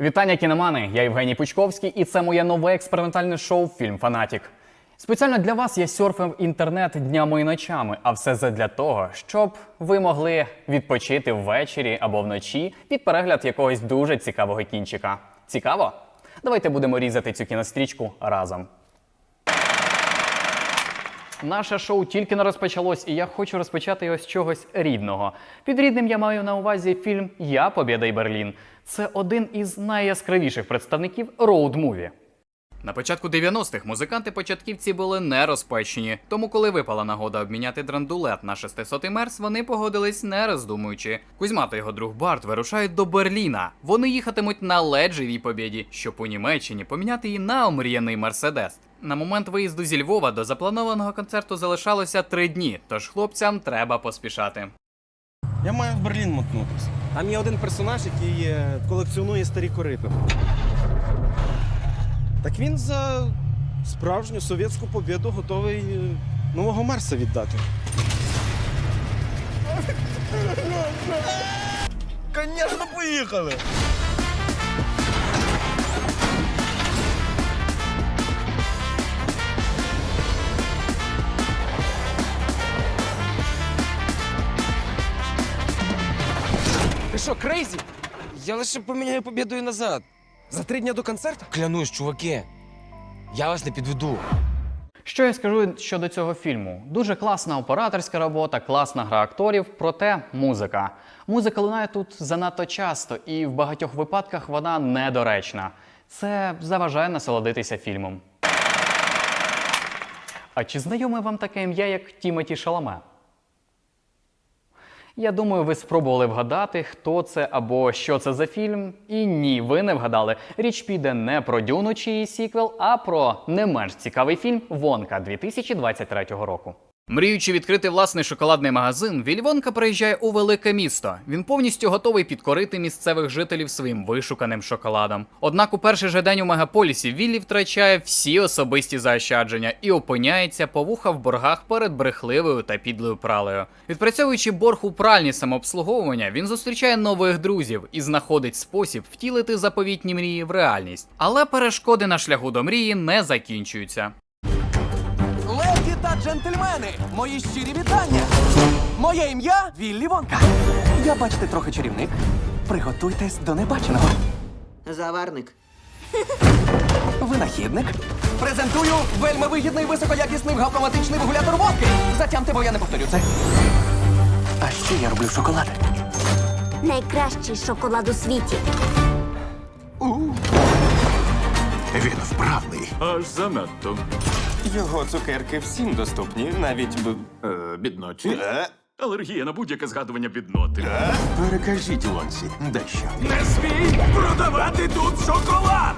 Вітання кіномани! Я Євгеній Пучковський, і це моє нове експериментальне шоу Фільм Фанатік. Спеціально для вас я серфив інтернет днями і ночами, а все задля того, щоб ви могли відпочити ввечері або вночі під перегляд якогось дуже цікавого кінчика. Цікаво? Давайте будемо різати цю кінострічку разом. Наше шоу тільки не розпочалось, і я хочу розпочати його з чогось рідного. Під рідним я маю на увазі фільм Я Побєда і Берлін. Це один із найяскравіших представників роуд-муві. На початку 90-х музиканти-початківці були не розпечені, тому коли випала нагода обміняти драндулет на 600 мерс, вони погодились не роздумуючи. Кузьма та його друг Барт вирушають до Берліна. Вони їхатимуть на леджевій побєді, щоб у Німеччині поміняти її на омріяний мерседес. На момент виїзду зі Львова до запланованого концерту залишалося три дні, тож хлопцям треба поспішати. Я маю в Берлін мотнутися. Там є один персонаж, який е, колекціонує старі корито. Так він за справжню совєтську побіду готовий е, нового Марса віддати. Звісно, поїхали! Ти що, крейзі? Я лише поміняю побідою назад. За три дні до концерту? Клянусь, чуваки. Я вас не підведу. Що я скажу щодо цього фільму? Дуже класна операторська робота, класна гра акторів, проте музика. Музика лунає тут занадто часто, і в багатьох випадках вона недоречна. Це заважає насолодитися фільмом. А чи знайоме вам таке ім'я, як Тімоті Шаламе? Я думаю, ви спробували вгадати, хто це або що це за фільм. І ні, ви не вгадали. Річ піде не про Дюну чи її сіквел, а про не менш цікавий фільм Вонка 2023 року. Мріючи відкрити власний шоколадний магазин, Віль Вонка приїжджає у велике місто. Він повністю готовий підкорити місцевих жителів своїм вишуканим шоколадом. Однак у перший же день у мегаполісі Віллі втрачає всі особисті заощадження і опиняється по вуха в боргах перед брехливою та підлою пралею. Відпрацьовуючи борг у пральні самообслуговування, він зустрічає нових друзів і знаходить спосіб втілити заповітні мрії в реальність. Але перешкоди на шляху до мрії не закінчуються. Джентльмени, мої щирі вітання. Моє ім'я Віллі Вонка. Я бачите трохи чарівник. Приготуйтесь до небаченого. Заварник. Винахідник. Презентую вельми вигідний високоякісний автоматичний вигулятор водки. Затямте, бо я не повторю це. А ще я роблю шоколад. Найкращий шоколад у світі. Він вправний. Аж занадто. Його цукерки всім доступні, навіть б. Е, бідноті. Алергія на будь-яке згадування бідноти. Перекажіть Лонсі дещо. Не смій продавати тут шоколад!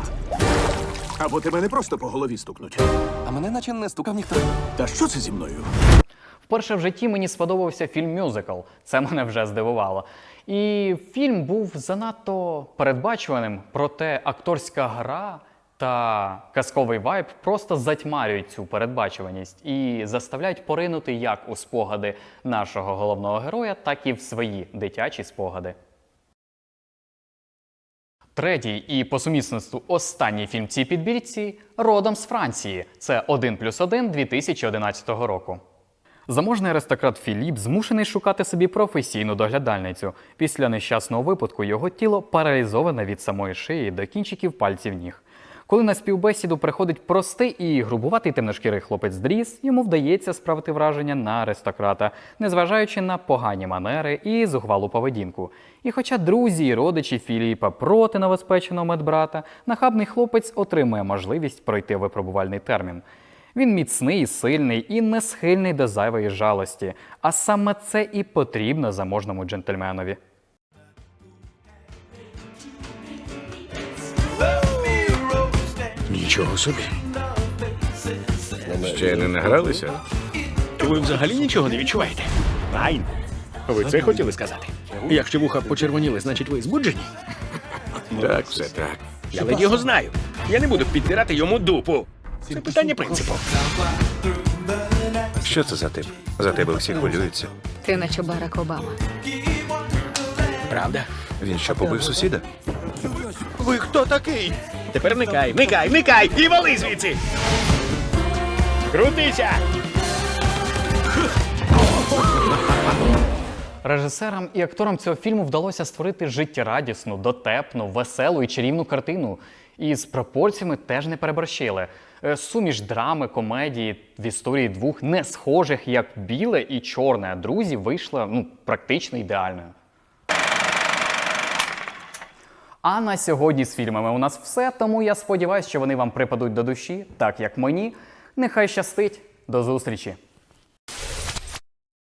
Або тебе не просто по голові стукнуть. А мене наче не стукав ніхто. Та що це зі мною? Вперше в житті мені сподобався фільм Мюзикл. Це мене вже здивувало. І фільм був занадто передбачуваним, проте акторська гра та казковий вайб просто затьмарюють цю передбачуваність і заставляють поринути як у спогади нашого головного героя, так і в свої дитячі спогади. Третій і по сумісництву останній фільм цій підбірці родом з Франції. Це 1 плюс 1 2011 року. Заможний аристократ Філіп змушений шукати собі професійну доглядальницю. Після нещасного випадку його тіло паралізоване від самої шиї до кінчиків пальців ніг. Коли на співбесіду приходить простий і грубуватий темношкірий хлопець Дріс, йому вдається справити враження на аристократа, незважаючи на погані манери і зухвалу поведінку. І хоча друзі і родичі Філіпа проти новоспеченого медбрата, нахабний хлопець отримує можливість пройти випробувальний термін. Він міцний, сильний і не схильний до зайвої жалості. А саме це і потрібно заможному джентльменові. Нічого собі. Ще не награлися? Ви взагалі нічого не відчуваєте? Айн. Ви це хотіли сказати? Якщо вуха почервоніли, значить ви збуджені? Так, все так. Я ледь його знаю. Я не буду підтирати йому дупу. Це питання принципу. Що це за тип? За тебе всі хвилюються. Ти наче Барак Обама. Правда? Він що побив сусіда? Ви хто такий? Тепер никай, никай, никай і вали звідси! Крутися! Режисерам і акторам цього фільму вдалося створити життєрадісну, дотепну, веселу і чарівну картину. І з пропорціями теж не переборщили. Е, Суміш драми, комедії в історії двох не схожих, як біле і чорне друзів вийшла ну, практично ідеальною. А на сьогодні з фільмами у нас все, тому я сподіваюся, що вони вам припадуть до душі, так як мені. Нехай щастить. До зустрічі!